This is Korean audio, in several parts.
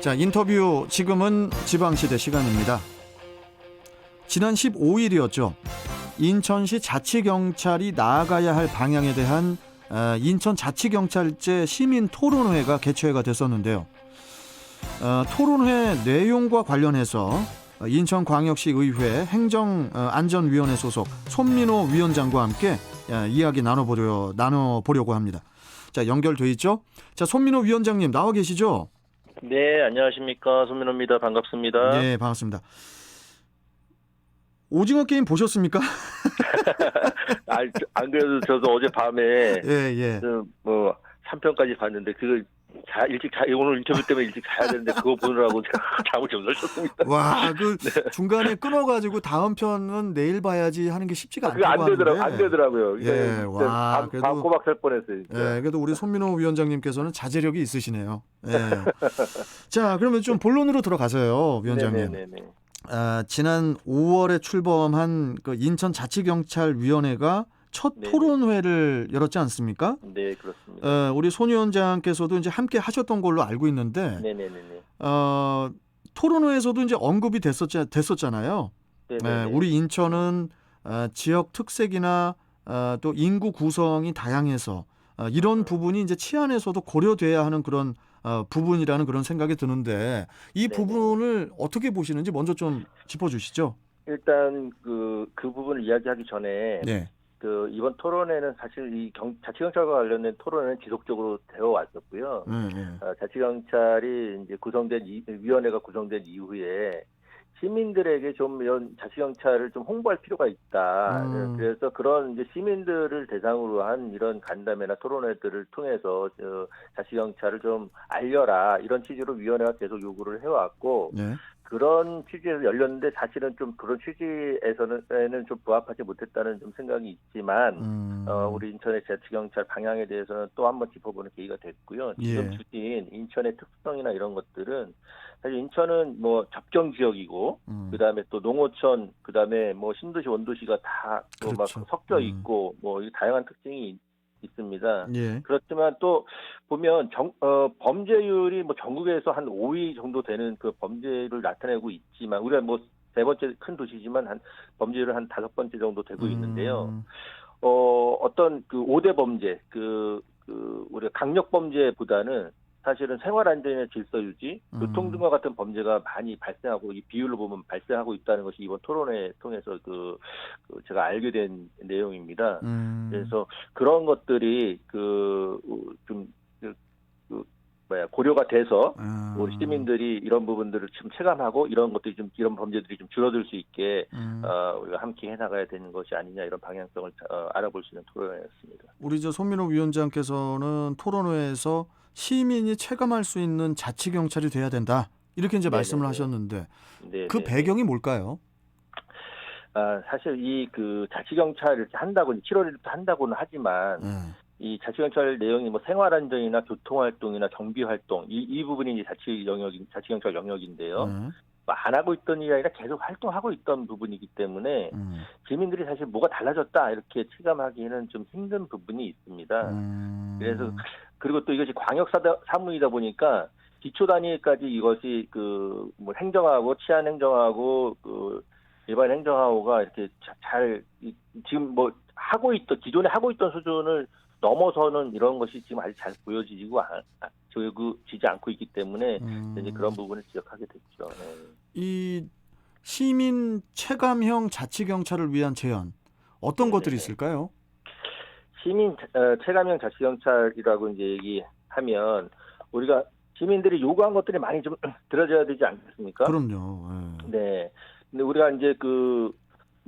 자, 인터뷰 지금은 지방시대 시간입니다. 지난 15일이었죠. 인천시 자치경찰이 나아가야 할 방향에 대한 어, 인천 자치경찰제 시민 토론회가 개최가 됐었는데요. 어, 토론회 내용과 관련해서 인천광역시 의회 행정안전위원회 소속 손민호 위원장과 함께 어, 이야기 나눠보려 나눠보려고 합니다. 자 연결돼 있죠? 자 손민호 위원장님 나와 계시죠? 네, 안녕하십니까. 손민호입니다. 반갑습니다. 네 반갑습니다. 오징어 게임 보셨습니까? 아, 안 그래도 저도 어제 밤에 예 예. 그뭐 3편까지 봤는데 그걸 자, 일찍 자, 오늘 인터뷰 때문에 일찍 자야 되는데 그거 보느라고 제가 잠을 좀 설쳤습니다. 와, 그 네. 중간에 끊어가지고 다음 편은 내일 봐야지 하는 게 쉽지가 않다고 안 되더라고요. 하는데. 안 되더라고요. 예, 이게 와, 밤, 그래도- 밤 꼬박 살 뻔했어요. 진짜. 예, 그래도 우리 손민호 위원장님께서는 자제력이 있으시네요. 예. 자, 그러면 좀 본론으로 들어가서요, 위원장님. 네네네. 아, 지난 5월에 출범한 그 인천 자치경찰위원회가 첫 네네. 토론회를 열었지 않습니까? 네, 그렇습니다. 어, 우리 손 위원장께서도 이제 함께 하셨던 걸로 알고 있는데, 네네네네. 어, 토론회에서도 이제 언급이 됐었, 됐었잖아요. 네, 네네네. 우리 인천은 어, 지역 특색이나 어, 또 인구 구성이 다양해서 어, 이런 부분이 이제 치안에서도 고려돼야 하는 그런 어, 부분이라는 그런 생각이 드는데 이 네네. 부분을 어떻게 보시는지 먼저 좀 짚어주시죠. 일단 그, 그 부분을 이야기하기 전에 네. 그 이번 토론회는 사실 이 경, 자치경찰과 관련된 토론회는 지속적으로 되어 왔었고요. 네, 네. 어, 자치경찰이 이제 구성된 이, 위원회가 구성된 이후에 시민들에게 좀 이런 자치경찰을 좀 홍보할 필요가 있다. 음. 그래서 그런 이제 시민들을 대상으로 한 이런 간담회나 토론회들을 통해서 저 자치경찰을 좀 알려라 이런 취지로 위원회가 계속 요구를 해왔고 네. 그런 취지에서 열렸는데 사실은 좀 그런 취지에서는 좀 부합하지 못했다는 좀 생각이 있지만 음. 어, 우리 인천의 자치경찰 방향에 대해서는 또 한번 짚어보는 계기가 됐고요. 지금 예. 주신 인천의 특성이나 이런 것들은 사실 인천은 뭐 접경 지역이고 음. 그다음에 또 농어촌 그다음에 뭐 신도시 원도시가 다또막 그렇죠. 섞여 음. 있고 뭐이 다양한 특징이 있- 있습니다. 예. 그렇지만 또 보면 정, 어, 범죄율이 뭐 전국에서 한 5위 정도 되는 그 범죄를 나타내고 있지만 우리가 뭐 세 번째 큰 도시지만 한 범죄율은 한 다섯 번째 정도 되고 있는데요. 음. 어, 어떤 그 5대 범죄, 그, 그, 우리가 강력 범죄보다는 사실은 생활 안전의 질서 유지, 음. 교통 등과 같은 범죄가 많이 발생하고 이 비율로 보면 발생하고 있다는 것이 이번 토론회 통해서 그, 그 제가 알게 된 내용입니다. 음. 그래서 그런 것들이 그, 좀, 그, 그 뭐야, 고려가 돼서 아. 우리 시민들이 이런 부분들을 좀 체감하고 이런 것들이 좀, 이런 범죄들이 좀 줄어들 수 있게 음. 어, 우리가 함께 해나가야 되는 것이 아니냐 이런 방향성을 어, 알아볼 수 있는 토론회였습니다. 우리 저 손민호 위원장께서는 토론회에서 시민이 체감할 수 있는 자치 경찰이 돼야 된다. 이렇게 이제 네네네. 말씀을 하셨는데 네, 그 네. 배경이 뭘까요? 아, 사실 이 그 자치 경찰 이렇게 한다고 7월 1일부터 한다고는 하지만 네. 이 자치경찰 내용이 뭐 생활안전이나 교통활동이나 경비활동 이, 이 부분이 이제 자치 영역 자치경찰 영역인데요. 네. 뭐안 하고 있던 일이 아니라 계속 활동하고 있던 부분이기 때문에 음. 시민들이 사실 뭐가 달라졌다 이렇게 체감하기는 좀 힘든 부분이 있습니다. 음. 그래서 그리고 또 이것이 광역 사무이다 보니까 기초 단위까지 이것이 그 뭐 행정하고 치안 행정하고 그 일반 행정하고가 이렇게 자- 잘 이- 지금 뭐 하고 있던 기존에 하고 있던 수준을 넘어서는 이런 것이 지금 아직 잘 보여지고 안- 아, 보여지지 않고 있기 때문에 음. 이제 그런 부분을 지적하게 됐죠. 네. 이 시민 체감형 자치 경찰을 위한 제안 어떤 네네. 것들이 있을까요? 시민 어, 체감형 자치 경찰이라고 이제 얘기하면 우리가 시민들이 요구한 것들이 많이 좀 들어져야 되지 않겠습니까? 그럼요. 예. 네. 근데 우리가 이제 그,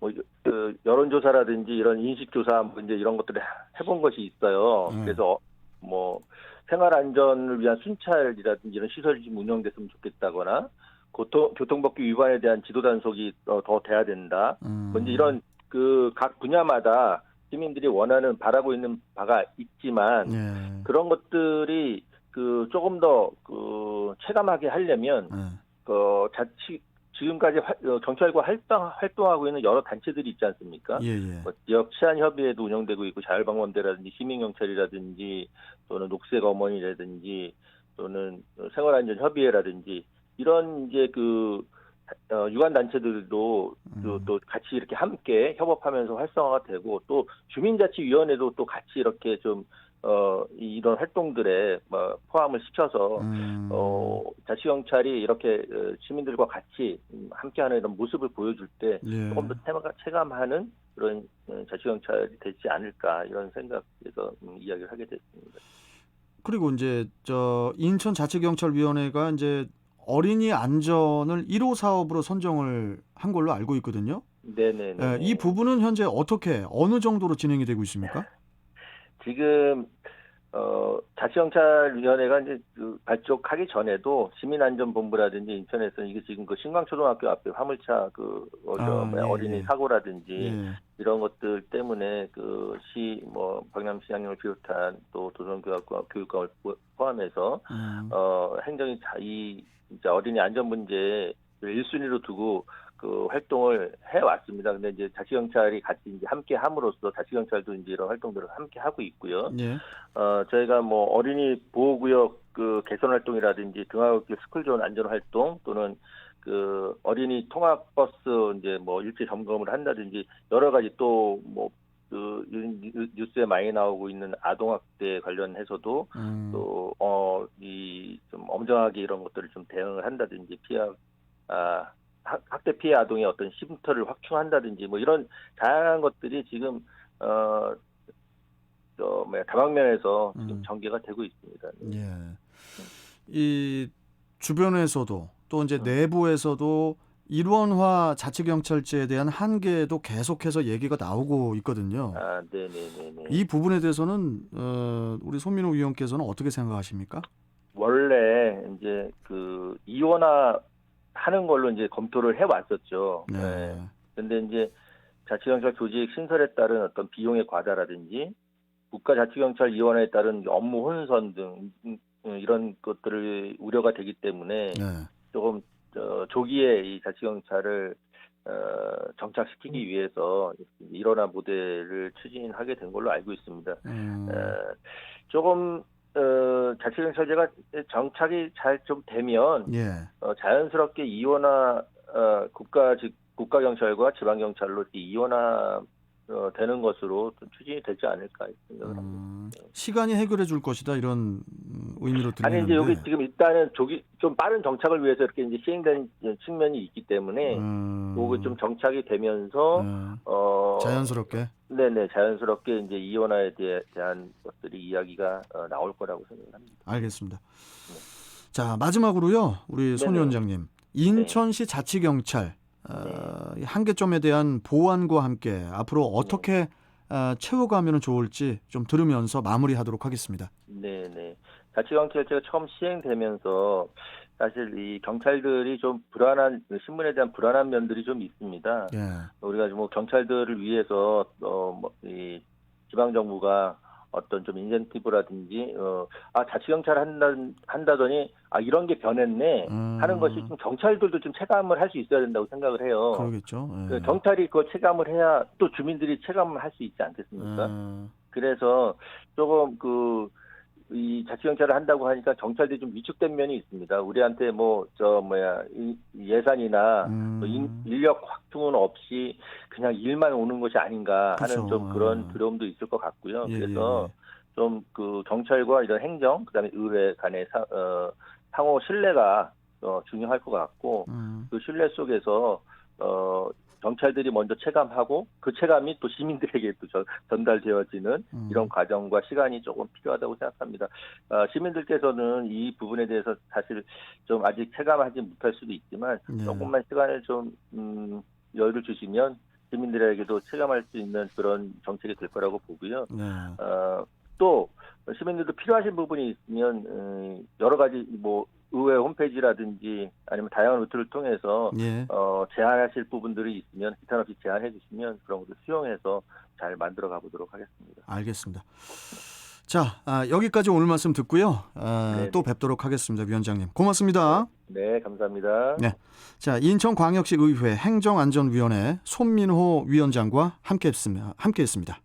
뭐, 그 여론조사라든지 이런 인식조사 뭐 이제 이런 것들을 해본 것이 있어요. 음. 그래서 뭐 생활 안전을 위한 순찰이라든지 이런 시설이 좀 운영됐으면 좋겠다거나 교통, 교통법규 위반에 대한 지도 단속이 어, 더 돼야 된다. 음. 뭐 이제 이런 그 각 분야마다 시민들이 원하는 바라고 있는 바가 있지만 예. 그런 것들이 그 조금 더 그 체감하게 하려면 예. 그 자치 지금까지 활- 어, 경찰과 활동 활동하고 있는 여러 단체들이 있지 않습니까? 예, 예. 뭐 지역 치안 협의회도 운영되고 있고 자율방범대라든지 시민경찰이라든지 또는 녹색 어머니라든지 또는 생활안전 협의회라든지 이런 이제 그 어, 유관 단체들도 또, 음. 또 같이 이렇게 함께 협업하면서 활성화가 되고 또 주민자치위원회도 또 같이 이렇게 좀 어, 이- 이런 활동들에 뭐 포함을 시켜서 음. 어, 자치경찰이 이렇게 어, 시민들과 같이 음, 함께하는 이런 모습을 보여줄 때 예. 조금 더 체감, 체감하는 그런 어, 자치경찰이 되지 않을까 이런 생각에서 음, 이야기를 하게 됐습니다. 그리고 이제 저 인천 자치경찰위원회가 이제 어린이 안전을 1호 사업으로 선정을 한 걸로 알고 있거든요. 네네네. 예, 이 부분은 현재 어떻게 어느 정도로 진행이 되고 있습니까? 지금 어, 자치경찰위원회가 이제 그 발족하기 전에도 시민안전본부라든지 인천에서 이게 지금 그 신광초등학교 앞에 화물차 그 어, 저 아, 예, 어린이 예. 사고라든지 예. 이런 것들 때문에 그 시 뭐 박남시장님을 비롯한 또 도전교육과 교육감을 포- 포함해서 음. 어 행정이 자, 이 진짜 어린이 안전 문제를 1순위로 두고 그 활동을 해 왔습니다. 근데 이제 자치경찰이 같이 이제 함께 함으로써 자치경찰도 이제 이런 활동들을 함께 하고 있고요. 예. 어 저희가 뭐 어린이 보호구역 그 개선 활동이라든지 등하굣길 스쿨존 안전 활동 또는 그 어린이 통합버스 이제 뭐 일제 점검을 한다든지 여러 가지 또뭐 그 뉴스에 많이 나오고 있는 아동학대 관련해서도 음. 또, 어, 이, 좀 엄정하게 이런 것들을 좀 대응을 한다든지, 피해, 아, 학- 학대 피해 아동의 어떤 쉼터를 확충한다든지, 뭐 이런 다양한 것들이 지금, 어, 저, 뭐야, 다방면에서 지금 음. 전개가 되고 있습니다. 예. 이 주변에서도 또 이제 음. 내부에서도 일원화 자치경찰제에 대한 한계도 계속해서 얘기가 나오고 있거든요. 아, 네네네네. 이 부분에 대해서는 어, 우리 손민호 위원께서는 어떻게 생각하십니까? 원래 이제 그 이원화 하는 걸로 이제 검토를 해 왔었죠. 네. 근데 이제 자치경찰 조직 신설에 따른 어떤 비용의 과다라든지 국가자치경찰위원회에 따른 업무 혼선 등 음, 음, 이런 것들을 우려가 되기 때문에 네. 조금 어, 조기에 이 자치경찰을 어, 정착시키기 위해서 일원화 모델을 추진하게 된 걸로 알고 있습니다. 음, 어, 조금 어, 자치경찰제가 정착이 잘 좀 되면 예. 어, 자연스럽게 이원화 어, 국가 즉 국가 경찰과 지방 경찰로 이원화 어, 되는 것으로 좀 추진이 되지 않을까 생각을 합니다. 음, 시간이 해결해 줄 것이다 이런 음, 의미로 들리는데. 아니 이제 여기 지금 일단은 조기 좀 빠른 정착을 위해서 이렇게 이제 시행된 측면이 있기 때문에 음, 그거 좀 정착이 되면서 네. 어 자연스럽게. 네네 자연스럽게 이제 이원화에 대해, 대한 것들이 이야기가 어, 나올 거라고 생각합니다. 알겠습니다. 자 마지막으로요, 우리 손 네네. 위원장님, 인천시 자치경찰 어, 이 한계점에 대한 보완과 함께 앞으로 어떻게 어, 채워가면 좋을지 좀 들으면서 마무리하도록 하겠습니다. 네 네. 자치경찰제가 처음 시행되면서 사실 이 경찰들이 좀 불안한 신문에 대한 불안한 면들이 좀 있습니다. 예, 우리가 뭐 경찰들을 위해서 어이 지방 정부가 어떤 좀 인센티브라든지 어 아 자치경찰 한다 한다더니 아 이런 게 변했네 음, 하는 것이 좀 경찰들도 좀 체감을 할 수 있어야 된다고 생각을 해요. 그러겠죠. 예. 그 경찰이 그걸 체감을 해야 또 주민들이 체감을 할 수 있지 않겠습니까? 어, 그래서 조금 그, 이 자치경찰을 한다고 하니까 경찰들이 좀 위축된 면이 있습니다. 우리한테 뭐, 저, 뭐야, 이- 예산이나 음, 뭐 인, 인력 확충은 없이 그냥 일만 오는 것이 아닌가 하는 그쵸. 좀 그런 아. 두려움도 있을 것 같고요. 예, 그래서 예, 좀그 경찰과 이런 행정, 그 다음에 의회 간의 사, 어, 상호 신뢰가 어, 중요할 것 같고, 예. 음, 그 신뢰 속에서 어 경찰들이 먼저 체감하고 그 체감이 또 시민들에게 또 전, 전달되어지는 음. 이런 과정과 시간이 조금 필요하다고 생각합니다. 어, 시민들께서는 이 부분에 대해서 사실 좀 아직 체감하지 못할 수도 있지만 예. 조금만 시간을 좀 음, 여유를 주시면 시민들에게도 체감할 수 있는 그런 정책이 될 거라고 보고요. 네. 어, 또 시민들도 필요하신 부분이 있으면 음, 여러 가지 뭐 의회 홈페이지라든지 아니면 다양한 루트를 통해서 예. 어, 제안하실 부분들이 있으면 기탄 없이 제안해 주시면 그런 것을 수용해서 잘 만들어 가보도록 하겠습니다. 알겠습니다. 자, 아, 여기까지 오늘 말씀 듣고요. 아, 네. 또 뵙도록 하겠습니다, 위원장님. 고맙습니다. 네, 감사합니다. 네. 자, 인천광역시 의회 행정안전위원회 손민호 위원장과 함께했습니다. 함께했습니다.